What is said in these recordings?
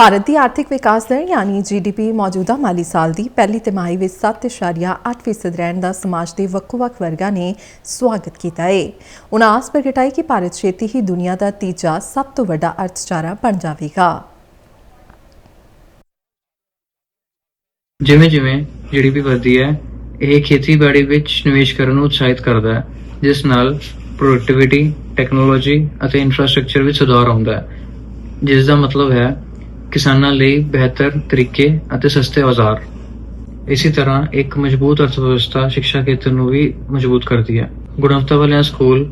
ਭਾਰਤ ਦੀ ਆਰਥਿਕ ਵਿਕਾਸ ਦਰ ਯਾਨੀ ਜੀਡੀਪੀ ਮੌਜੂਦਾ ਮਾਲੀ ਸਾਲ ਦੀ ਪਹਿਲੀ ਤਿਮਾਹੀ ਵਿੱਚ 7.8% ਰਹਿਣ ਦਾ ਸਮਾਜ ਦੇ ਵੱਖ-ਵੱਖ ਵਰਗਾਂ ਨੇ ਸਵਾਗਤ ਕੀਤਾ ਹੈ ਉਨ੍ਹਾਂ ਆਸ ਪ੍ਰਗਟਾਈ ਕਿ ਭਾਰਤ ਛੇਤੀ ਹੀ ਦੁਨੀਆ ਦਾ ਤੀਜਾ ਸਭ ਤੋਂ ਵੱਡਾ ਅਰਥਚਾਰਾ ਬਣ ਜਾਵੇਗਾ। ਜਿਵੇਂ ਜਿਵੇਂ ਜੀਡੀਪੀ ਵਧਦੀ ਹੈ, ਇਹ ਖੇਤੀਬਾੜੀ ਵਿੱਚ ਨਿਵੇਸ਼ ਕਰਨ ਨੂੰ ਉਤਸ਼ਾਹਿਤ ਕਰਦਾ ਹੈ, ਜਿਸ ਨਾਲ ਪ੍ਰੋਡਕਟਿਵਿਟੀ ਟੈਕਨੋਲੋਜੀ ਅਤੇ ਇਨਫਰਾਸਟ੍ਰਕਚਰ ਵਿੱਚ ਸੁਧਾਰ ਹੁੰਦਾ ਹੈ। ਜਿਸ ਦਾ ਮਤਲਬ ਹੈ ਕਿਸਾਨਾਂ ਲਈ ਬਿਹਤਰ ਤਰੀਕੇ ਅਤੇ ਸਸਤੇ ਔਜ਼ਾਰ। ਇਸੇ ਤਰ੍ਹਾਂ ਇੱਕ ਮਜ਼ਬੂਤ ਅਰਥਵਿਵਸਥਾ ਸਿੱਖਿਆ ਖੇਤਰ ਨੂੰ ਵੀ ਮਜ਼ਬੂਤ ਕਰਦੀ ਹੈ। ਗੁਣਵੱਤਾ ਵਾਲੇ ਸਕੂਲ,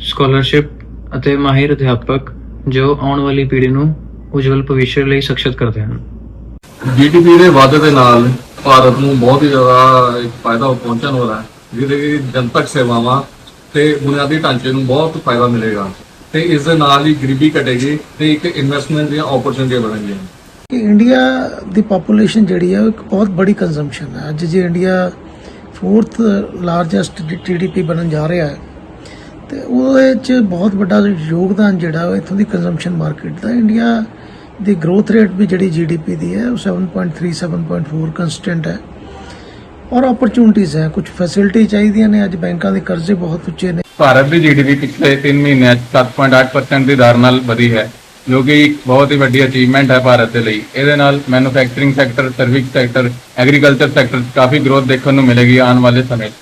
ਸਕਾਲਰਸ਼ਿਪ ਅਤੇ ਮਾਹਿਰ ਅਧਿਆਪਕ ਜੋ ਆਉਣ ਵਾਲੀ ਪੀੜ੍ਹੀ ਨੂੰ ਉਜਵਲ ਭਵਿੱਖ ਲਈ ਸਖਸ਼ਤ ਕਰਦੇ ਹਨ। ਜੀਡੀਪੀ ਦੇ ਵਾਧੇ ਦੇ ਨਾਲ ਭਾਰਤ ਨੂੰ ਬਹੁਤ ਹੀ ਜ਼ਿਆਦਾ ਫਾਇਦਾ ਪਹੁੰਚਣ ਵਾਲਾ ਹੈ। ਜਿਹਦੇ ਜਨਤਕ ਸੇਵਾਵਾਂ ਤੇ ਬੁਨਿਆਦੀ ਢਾਂਚੇ ਨੂੰ ਬਹੁਤ ਫਾਇਦਾ ਮਿਲੇਗਾ। ਤੇ ਇਸ ਦੇ ਨਾਲ ਹੀ ਗਰੀਬੀ ਘਟੇਗੀ ਤੇ ਇੱਕ ਇਨਵੈਸਟਮੈਂਟ ਦੀਆਂ ਓਪਰਚੁਨਿਟੀਆਂ ਬਣਨਗੀਆਂ। ਕਿ ਇੰਡੀਆ ਦੀ ਪੋਪੂਲੇਸ਼ਨ ਜਿਹੜੀ ਹੈ ਉਹ ਇੱਕ ਬਹੁਤ ਬੜੀ ਕੰਜ਼ੰਪਸ਼ਨ ਹੈ ਅੱਜ ਜੇ ਇੰਡੀਆ ਫੋਰਥ ਲਾਰਜੈਸਟ ਜੀਡੀਪੀ ਬਣਨ ਜਾ ਰਿਹਾ ਹੈ, ਤੇ ਉਹਦੇ ਚ ਬਹੁਤ ਵੱਡਾ ਯੋਗਦਾਨ ਜਿਹੜਾ ਉਹ ਇੱਥੋਂ ਦੀ ਕੰਜ਼ੰਪਸ਼ਨ ਮਾਰਕੀਟ ਦਾ। ਇੰਡੀਆ ਦੀ ਗਰੋਥ ਰੇਟ ਵੀ ਜਿਹੜੀ ਜੀਡੀਪੀ ਦੀ ਹੈ, ਉਹ 7.3 7.4 ਕੰਸਟੈਂਟ ਹੈ। ਔਰ ਓਪਰਚੁਨਿਟੀਜ਼ ਹੈ ਕੁਝ ਫੈਸਿਲਿਟੀ ਚਾਹੀਦੀਆਂ ਨੇ। ਅੱਜ ਬੈਂਕਾਂ ਦੇ ਕਰਜ਼ੇ ਬਹੁਤ ਉੱਚੇ ਨੇ। ਭਾਰਤ ਦੀ ਜੀਡੀਪੀ ਪਿਛਲੇ 3 ਮਹੀਨਿਆਂ 'ਚ 7.8% ਦੀ ਦਰ ਨਾਲ ਵਧੀ ਹੈ, ਜੋ ਕਿ ਇੱਕ ਬਹੁਤ ਹੀ ਵੱਡੀ ਅਚੀਵਮੈਂਟ ਹੈ ਭਾਰਤ ਦੇ ਲਈ। ਇਹਦੇ ਨਾਲ manufacturing sector service sector agriculture sector 'ਚ ਕਾਫੀ ਗਰੋਥ ਦੇਖਣ ਨੂੰ ਮਿਲੇਗੀ ਆਉਣ ਵਾਲੇ ਸਮੇਂ 'ਚ।